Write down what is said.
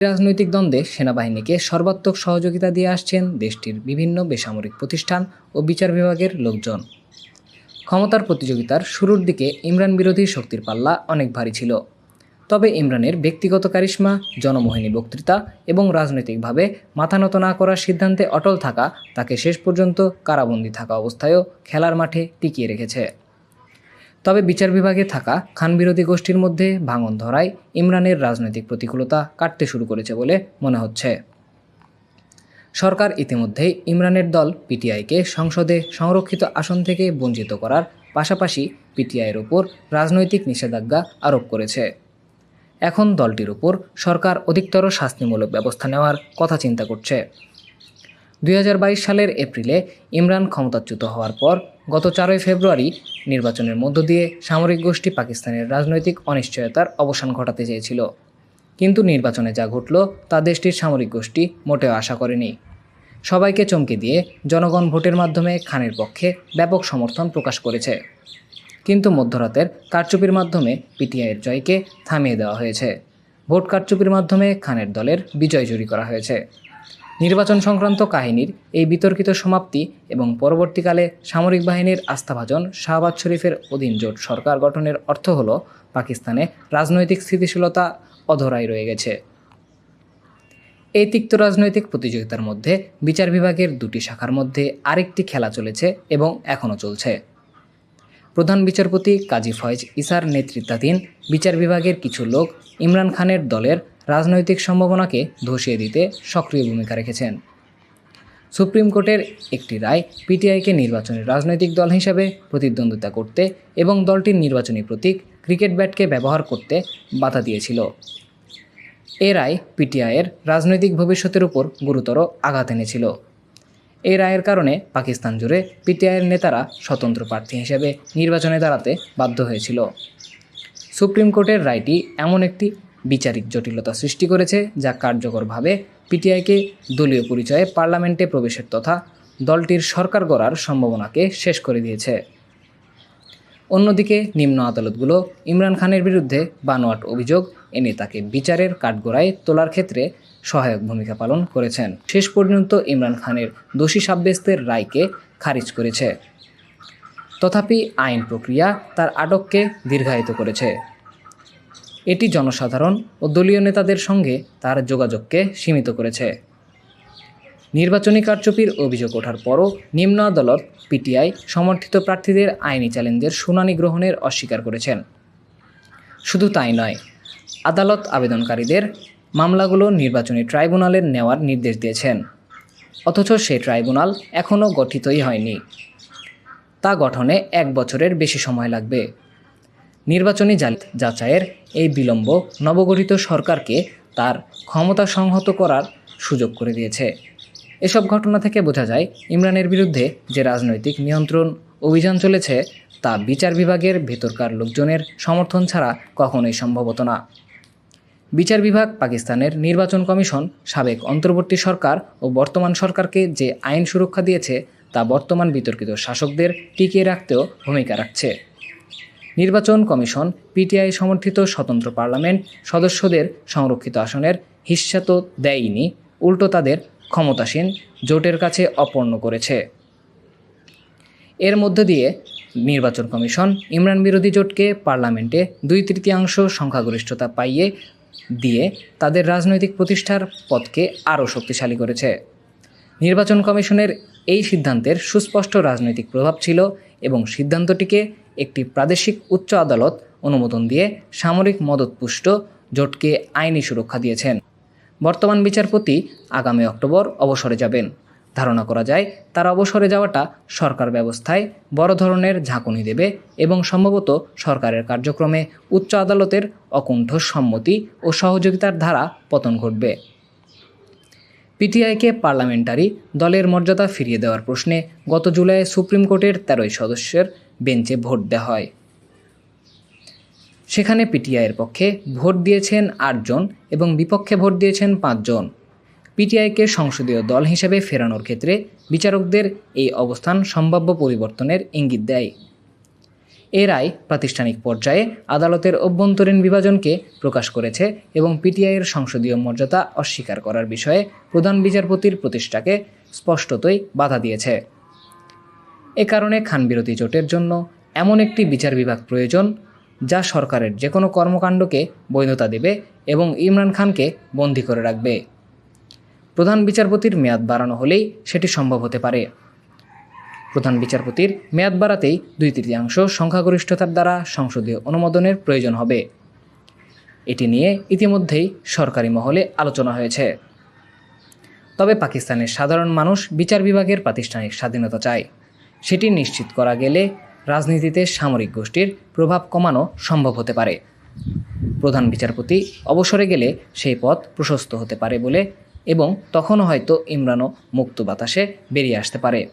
রাজনৈতিক দ্বন্দ্বে সেনাবাহিনীকে সর্বাত্মক সহযোগিতা দিয়ে আসছেন দেশটির বিভিন্ন বেসামরিক প্রতিষ্ঠান ও বিচার বিভাগের লোকজন। ক্ষমতার প্রতিযোগিতার শুরুর দিকে ইমরান বিরোধী শক্তির পাল্লা অনেক ভারী ছিল। তবে ইমরানের ব্যক্তিগত কারিশ্মা, জনমোহিনী বক্তৃতা এবং রাজনৈতিকভাবে মাথা নত না করার সিদ্ধান্তে অটল থাকা তাকে শেষ পর্যন্ত কারাবন্দী থাকা অবস্থায়ও খেলার মাঠে টিকিয়ে রেখেছে। তবে বিচার বিভাগে থাকা খান বিরোধী গোষ্ঠীর মধ্যে ভাঙন ধরায় ইমরানের রাজনৈতিক প্রতিকূলতা কাটতে শুরু করেছে বলে মনে হচ্ছে। সরকার ইতিমধ্যেই ইমরানের দল পিটিআইকে সংসদে সংরক্ষিত আসন থেকে বঞ্চিত করার পাশাপাশি পিটিআইয়ের ওপর রাজনৈতিক নিষেধাজ্ঞা আরোপ করেছে। এখন দলটির উপর সরকার অধিকতর শাস্তিমূলক ব্যবস্থা নেওয়ার কথা চিন্তা করছে। দুই হাজার বাইশ সালের এপ্রিলে ইমরান ক্ষমতাচ্যুত হওয়ার পর গত চারই ফেব্রুয়ারি নির্বাচনের মধ্য দিয়ে সামরিক গোষ্ঠী পাকিস্তানের রাজনৈতিক অনিশ্চয়তার অবসান ঘটাতে চেয়েছিল। কিন্তু নির্বাচনে যা ঘটল তা দেশটির সামরিক গোষ্ঠী মোটেও আশা করেনি। সবাইকে চমকে দিয়ে জনগণ ভোটের মাধ্যমে খানের পক্ষে ব্যাপক সমর্থন প্রকাশ করেছে। কিন্তু মধ্যরাতের কারচুপির মাধ্যমে পিটিআইয়ের জয়কে থামিয়ে দেওয়া হয়েছে। ভোট কারচুপির মাধ্যমে খানের দলের বিজয় জয়ী করা হয়েছে। নির্বাচন সংক্রান্ত কাহিনীর এই বিতর্কিত সমাপ্তি এবং পরবর্তীকালে সামরিক বাহিনীর আস্থাভাজন শাহবাজ শরীফের অধীন জোট সরকার গঠনের অর্থ হল পাকিস্তানে রাজনৈতিক স্থিতিশীলতা অধরাই রয়ে গেছে। এই তিক্ত রাজনৈতিক প্রতিযোগিতার মধ্যে বিচার বিভাগের দুটি শাখার মধ্যে আরেকটি খেলা চলেছে এবং এখনও চলছে। প্রধান বিচারপতি কাজী ফয়েজ ইসার নেতৃত্বাধীন বিচার বিভাগের কিছু লোক ইমরান খানের দলের রাজনৈতিক সম্ভাবনাকে ধসিয়ে দিতে সক্রিয় ভূমিকা রেখেছেন। সুপ্রিম কোর্টের একটি রায় পিটিআইকে নির্বাচনী রাজনৈতিক দল হিসাবে প্রতিদ্বন্দ্বিতা করতে এবং দলটির নির্বাচনী প্রতীক ক্রিকেট ব্যাটকে ব্যবহার করতে বাধা দিয়েছিল। এ রায় পিটিআইয়ের রাজনৈতিক ভবিষ্যতের উপর গুরুতর আঘাত এনেছিল। এই রায়ের কারণে পাকিস্তান জুড়ে পিটিআইয়ের নেতারা স্বতন্ত্র প্রার্থী হিসেবে নির্বাচনে দাঁড়াতে বাধ্য হয়েছিল। সুপ্রিম কোর্টের রায়টি এমন একটি বিচারিক জটিলতা সৃষ্টি করেছে, যা কার্যকরভাবে পিটিআইকে দলীয় পরিচয়ে পার্লামেন্টে প্রবেশের তথা দলটির সরকার গড়ার সম্ভাবনাকে শেষ করে দিয়েছে। অন্যদিকে, নিম্ন আদালতগুলো ইমরান খানের বিরুদ্ধে বানোয়াট অভিযোগ এনে তাকে বিচারের কাঠগড়ায় তোলার ক্ষেত্রে সহায়ক ভূমিকা পালন করেছেন। শেষ পর্যন্ত ইমরান খানের দোষী সাব্যস্তের রায়কে খারিজ করেছে। তথাপি আইন প্রক্রিয়া তার আটককে দীর্ঘায়িত করেছে। এটি জনসাধারণ ও দলীয় নেতাদের সঙ্গে তার যোগাযোগকে সীমিত করেছে। নির্বাচনী কারচুপির অভিযোগ ওঠার পরও নিম্ন আদালত পিটিআই সমর্থিত প্রার্থীদের আইনি চ্যালেঞ্জের শুনানি গ্রহণের অস্বীকার করেছেন। শুধু তাই নয়, আদালত আবেদনকারীদের মামলাগুলো নির্বাচনী ট্রাইব্যুনালের নেওয়ার নির্দেশ দিয়েছেন। অথচ সেই ট্রাইব্যুনাল এখনও গঠিতই হয়নি। তা গঠনে এক বছরের বেশি সময় লাগবে। নির্বাচনী যাচাইয়ের এই বিলম্ব নবগঠিত সরকারকে তার ক্ষমতা সংহত করার সুযোগ করে দিয়েছে। এসব ঘটনা থেকে বোঝা যায়, ইমরানের বিরুদ্ধে যে রাজনৈতিক নিয়ন্ত্রণ অভিযান চলেছে, তা বিচার বিভাগের ভেতরকার লোকজনের সমর্থন ছাড়া কখনোই সম্ভব হতো না। বিচার বিভাগ পাকিস্তানের নির্বাচন কমিশন, সাবেক অন্তর্বর্তী সরকার ও বর্তমান সরকারকে যে আইন সুরক্ষা দিয়েছে, তা বর্তমান বিতর্কিত শাসকদের টিকিয়ে রাখতেও ভূমিকা রাখছে। নির্বাচন কমিশন, পিটিআই সমর্থিত স্বতন্ত্র পার্লামেন্ট, সদস্যদের সংরক্ষিত আসনের হিস্সা তো দেয়নি উল্টো তাদের ক্ষমতাসীন, জোটের কাছে অপর্ণ করেছে। এর মধ্য দিয়ে নির্বাচন কমিশন ইমরান বিরোধী জোটকে পার্লামেন্টে দুই তৃতীয়াংশ সংখ্যাগরিষ্ঠতা পাইয়ে দিয়ে তাদের রাজনৈতিক প্রতিষ্ঠার পথকে আরও শক্তিশালী করেছে। নির্বাচন কমিশনের এই সিদ্ধান্তের সুস্পষ্ট রাজনৈতিক প্রভাব ছিল এবং সিদ্ধান্তটিকে একটি প্রাদেশিক উচ্চ আদালত অনুমোদন দিয়ে সামরিক মদতপুষ্ট জোটকে আইনি সুরক্ষা দিয়েছেন। বর্তমান বিচারপতি আগামী অক্টোবর অবসরে যাবেন। ধারণা করা যায়, তার অবসরে যাওয়াটা সরকার ব্যবস্থায় বড় ধরনের ঝাঁকুনি দেবে এবং সম্ভবত সরকারের কার্যক্রমে উচ্চ আদালতের অকুণ্ঠ সম্মতি ও সহযোগিতার ধারা পতন ঘটবে। পিটিআইকে পার্লামেন্টারি দলের মর্যাদা ফিরিয়ে দেওয়ার প্রশ্নে গত জুলাইয়ে সুপ্রিম কোর্টের তেরোই সদস্যের বেঞ্চে ভোট দেওয়া হয়। সেখানে পিটিআইয়ের পক্ষে ভোট দিয়েছেন আটজন এবং বিপক্ষে ভোট দিয়েছেন পাঁচজন পিটিআইকে সংসদীয় দল হিসেবে ফেরানোর ক্ষেত্রে বিচারকদের এই অবস্থান সম্ভাব্য পরিবর্তনের ইঙ্গিত দেয়। এ রায় প্রাতিষ্ঠানিক পর্যায়ে আদালতের অভ্যন্তরীণ বিভাজনকে প্রকাশ করেছে এবং পিটিআইয়ের সংসদীয় মর্যাদা অস্বীকার করার বিষয়ে প্রধান বিচারপতির প্রতিষ্ঠাকে স্পষ্টতই বাধা দিয়েছে। এ কারণে খানবিরতি জোটের জন্য এমন একটি বিচার বিভাগ প্রয়োজন, যা সরকারের যে কোনো কর্মকাণ্ডকে বৈধতা দেবে এবং ইমরান খানকে বন্দী করে রাখবে। প্রধান বিচারপতির মেয়াদ বাড়ানো হলেই সেটি সম্ভব হতে পারে। প্রধান বিচারপতির মেয়াদ বাড়াতেই দুই তৃতীয়াংশ সংখ্যাগরিষ্ঠতার দ্বারা সংসদীয় অনুমোদনের প্রয়োজন হবে। এটি নিয়ে ইতিমধ্যেই সরকারি মহলে আলোচনা হয়েছে। তবে পাকিস্তানের সাধারণ মানুষ বিচার বিভাগের প্রাতিষ্ঠানিক স্বাধীনতা চায়। সেটি নিশ্চিত করা গেলে রাজনীতিতে সামরিক গোষ্ঠীর প্রভাব কমানো সম্ভব হতে পারে। প্রধান বিচারপতি অবসরে গেলে সেই পথ প্রশস্ত হতে পারে বলে এবং তখন হয়তো ইমরানও মুক্ত বাতাসে বেরিয়ে আসতে পারে।